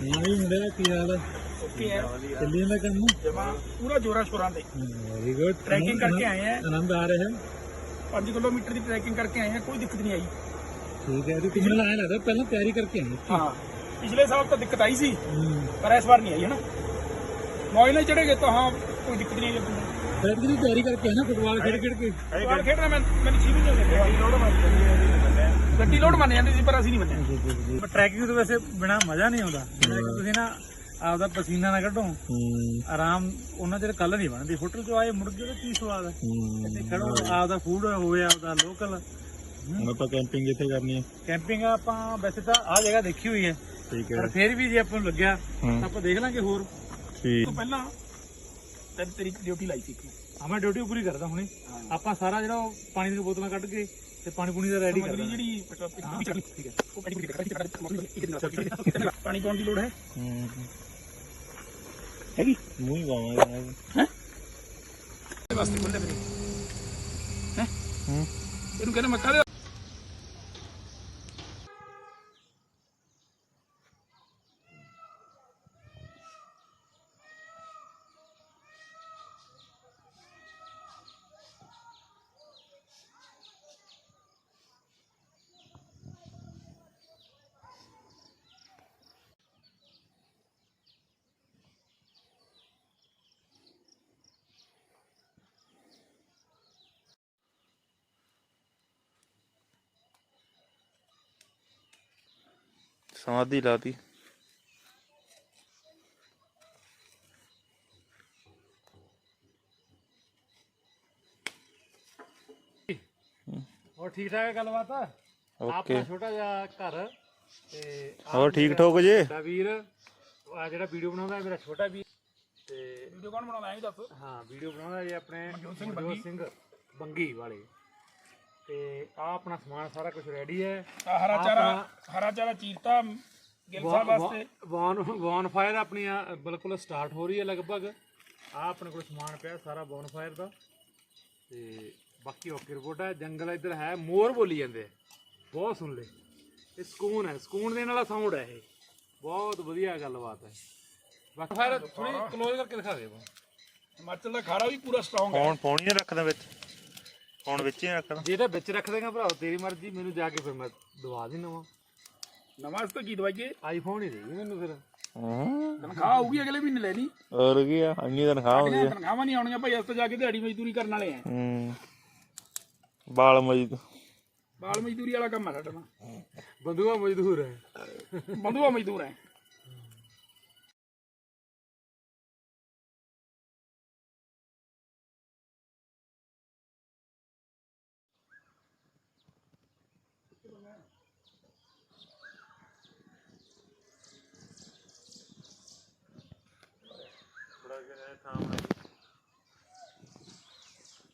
ਹਾਂ ਵੀ ਮੁੰਡਿਆ ਕੀ ਹਾਲ ਹੈ ਓਕੇ ਹੈ। ਚੱਲੀ ਜਾਂਦਾ ਕੰਮ? ਜਮਾ ਪੂਰਾ ਜੋਰਾ ਸ਼ੋਰਾਂ ਤੇ। ਵੈਰੀ ਗੁੱਡ Trekking ਕਰਕੇ ਆਏ ਹੈ। ਆਨੰਦ ਆ ਰਿਹਾ। ਹੈ 5 ਕਿਲੋਮੀਟਰ ਦੀ ਟਰੈਕਿੰਗ ਕਰਕੇ ਆਏ ਆ ਕੋਈ ਦਿੱਕਤ ਨਹੀਂ ਆਈ। ਠੀਕ ਹੈ ਤੇ ਕਿੰਨੇ ਲਾਇਆ ਲੱਗਦਾ ਪਹਿਲਾਂ ਤਿਆਰੀ ਕਰਕੇ ਆਏ। ਹਾਂ ਪਿਛਲੇ ਸਾਲ ਤਾਂ ਦਿੱਕਤ ਆਈ ਸੀ ਪਰ ਇਸ ਵਾਰ ਨਹੀਂ ਆਈ ਹੈ ਨਾ ਮੌਜ ਨਾਲ ਚੜੇਗੇ ਤਾਂ ਹਾਂ ਕੋਈ ਦਿੱਕਤ ਨਹੀਂ ਆਈ ਫਿਰ ਵੀ ਤਿਆਰੀ ਕਰਕੇ ਆਏ ਨਾ ਫੁੱਟਬਾਲ ਖੇਡ ਖੇਡ ਕੇ ਖੇਡਣਾ ਮੈਂ ਮੈਨੂੰ ਛੀ ਵੀ ਨਹੀਂ ਗੱਡੀ ਲੋਡ ਮੰਨ ਗੱਡੀ ਲੋਡ ਮੰਨ ਜਾਂਦੀ ਸੀ ਪਰ ਅਸੀਂ ਨਹੀਂ ਮੰਨਿਆ। ਟਰੈਕਿੰਗ ਤੋਂ ਵੈਸੇ ਬਿਨਾ ਮਜ਼ਾ ਨਹੀਂ ਆਉਂਦਾ। ਤੁਸੀਂ ਨਾ ਆਪਦਾ ਪਸੀਨਾ ਨਾ ਕੱਢੋ ਹੂੰ। ਆਰਾਮ ਉਹਨਾਂ ਚਿਰ ਕੱਲ ਨਹੀਂ ਬਣਦੀ। ਹੋਟਲ ਚੋਂ ਆਏ ਕੇ ਉਹਦਾ ਕੀ ਸਵਾਦ ਹੈ ਹੂੰ। ਤੇ ਖੜੋ ਆਪਦਾ ਫੂਡ ਹੋਵੇ ਆਪਦਾ ਲੋਕਲ ਹੁਣ ਆਪਾਂ ਕੈਂਪਿੰਗ ਕਿੱਥੇ ਕਰਨੀ ਹੈ ਕੈਂਪਿੰਗ ਆਪਾਂ ਵੈਸੇ ਤਾਂ ਆਹ ਜਗ੍ਹਾ ਦੇਖੀ ਹੋਈ ਹੈ। ਠੀਕ ਪਰ ਫਿਰ ਵੀ ਜੇ ਆਪਾਂ ਨੂੰ ਲੱਗਿਆ ਹੂੰ। ਆਪਾਂ ਦੇਖ ਲਾਂਗੇ ਹੋਰ। ਠੀਕ। ਤੋਂ ਪਹਿਲਾਂ ਤੇਰੀ ਡਿਊਟੀ ਲਾਈ ਸੀ ਹਾਂ ਮੈਂ ਡਿਊਟੀ ਪੂਰੀ ਕਰਦਾ ਹੁਣੇ। ਆਪਾਂ ਸਾਰਾ ਜਿਹੜਾ ਉਹ ਪਾਣੀ ਦੀਆਂ ਬੋਤਲਾਂ ਕੱਢ ਕੇ ਤੇ ਪਾਣੀ ਪੂਣੀ ਦਾ ਰੈਡੀ ਕਰਦਾ। ਜਿਹੜੀ ਠੀਕ ਹੈ ਉਹ ਕੱਢੀ ਪਾਣੀ ਪਾਉਣ ਦੀ ਲੋੜ ਹੈ? ਹੂੰ ਹੈਗੀ? ਮੂੰਹ ਹੀ ਪਾਵਾਂਗੇ ਵਾਸਤੇ ਬੰਦੇ ਫਿਰ ਹੈ? ਹੂੰ। ਇਹਨੂੰ ਕਹਿੰਦੇ ਮੈਂ ਕਾਹਦੇ ਸਮਾਧੀ ਲਾਤੀ ਹੋਰ ਠੀਕ ਠਾਕ ਹੈ ਗੱਲਬਾਤ? ਆਪਣਾ ਛੋਟਾ ਜਿਹਾ ਘਰ ਤੇ ਹੋਰ ਠੀਕ ਠੋਕ ਜੇ? ਵੀਰ ਆ ਜਿਹੜਾ ਵੀਡੀਓ ਬਣਾਉਂਦਾ ਮੇਰਾ ਛੋਟਾ ਵੀਰ। ਤੇ ਵੀਡੀਓ ਕੌਣ ਬਣਾਉਂਦਾ ਐਂ ਦੱਸ। ਹਾਂ ਵੀਡੀਓ ਬਣਾਉਂਦਾ ਜੀ ਆਪਣੇ ਮਨਜੋਤ ਸਿੰਘ ਬੰਗੀ ਵਾਲੇ। ਤੇ ਆ ਆਪਣਾ ਸਮਾਨ ਸਾਰਾ ਕੁਝ ਰੈਡੀ ਹੈ। ਆਹ ਹਰਾ ਚਾਰਾ ਹਰਾ ਚਾਰਾ ਚੀਰਤਾ ਗਿਲ ਸਾਹਿਬ ਵਾਸਤੇ। ਵੌਨ ਵੌਨ ਫਾਇਰ ਆਪਣੀ ਆ ਬਿਲਕੁਲ ਸਟਾਰਟ ਹੋ ਰਹੀ ਹੈ ਲਗਭਗ। ਆ ਆਪਣੇ ਕੋਲ ਸਮਾਨ ਪਿਆ ਸਾਰਾ ਵੌਨ ਫਾਇਰ ਦਾ। ਤੇ ਬਾਕੀ ਓਕੇ ਰਿਪੋਰਟ ਹੈ ਜੰਗਲ ਇੱਧਰ ਹੈ ਮੋਰ ਬੋਲੀ ਜਾਂਦੇ ਆ। ਬਹੁਤ ਸੁਣ ਲੈ। ਇਹ ਸਕੂਨ ਹੈ ਸਕੂਨ ਦੇਣ ਵਾਲਾ ਸਾਊਂਡ ਹੈ ਇਹ। ਬਹੁਤ ਵਧੀਆ ਗੱਲਬਾਤ ਹੈ। ਬਾਕੀ ਫਾਇਰ ਥੋੜੀ ਕਲੋਜ਼ ਕਰਕੇ ਦਿਖਾ ਦੇ। ਬੋ ਹਿਮਾਚਲ ਦਾ ਖਾਰਾ ਵੀ ਪੂਰਾ ਸਟਰੋਂਗ ਹੈ। ਫੋਨ ਫੋਨ ਹੀ ਰੱਖਦਾ ਵਿੱਚ। ਫੋਨ ਵਿੱਚ ਹੀ ਨੀ ਰੱਖਦਾ ਜੇ ਤਾਂ ਵਿੱਚ ਰੱਖ ਦੇਗਾ ਭਰਾਓ ਤੇਰੀ ਮਰਜ਼ੀ ਮੈਨੂੰ ਜਾ ਕੇ ਫਿਰ ਮੈਂ ਦਵਾ ਦੇ ਨਵਾਂ। ਨਵਾਂ ਇਸ ਤੋਂ ਕੀ ਦਵਾਈਏ? ਆਈਫੋਨ ਹੀ ਦੇ ਦੇ ਮੈਨੂੰ ਫਿਰ। ਹੂੰ। ਤਨਖਾਹ ਆਊਗੀ ਅਗਲੇ ਮਹੀਨੇ ਲੈਣੀ। ਹੋਰ ਕੀ ਆ? ਇੰਨੀ ਤਨਖਾਹ ਹੁੰਦੀ ਆ। ਤਨਖਾਹਾਂ ਨਹੀਂ ਆਉਣੀਆਂ ਭਾਈ ਇਸ ਤੋਂ ਜਾ ਕੇ ਦਿਹਾੜੀ ਮਜ਼ਦੂਰੀ ਕਰਨ ਵਾਲੇ ਆ। ਹੂੰ। ਬਾਲ ਮਜੀਦ ਬਾਲ ਮਜ਼ਦੂਰੀ ਵਾਲਾ ਕੰਮ ਆ ਸਾਡਾ ਤਾਂ। ਬੰਦੂਆ ਮਜ਼ਦੂਰ ਹੈ। ਬੰਦੂਆ ਮਜ਼ਦੂਰ ਹੈ। ਥੋੜਾ ਜਿਹਾ ਸਾਹਮਣੇ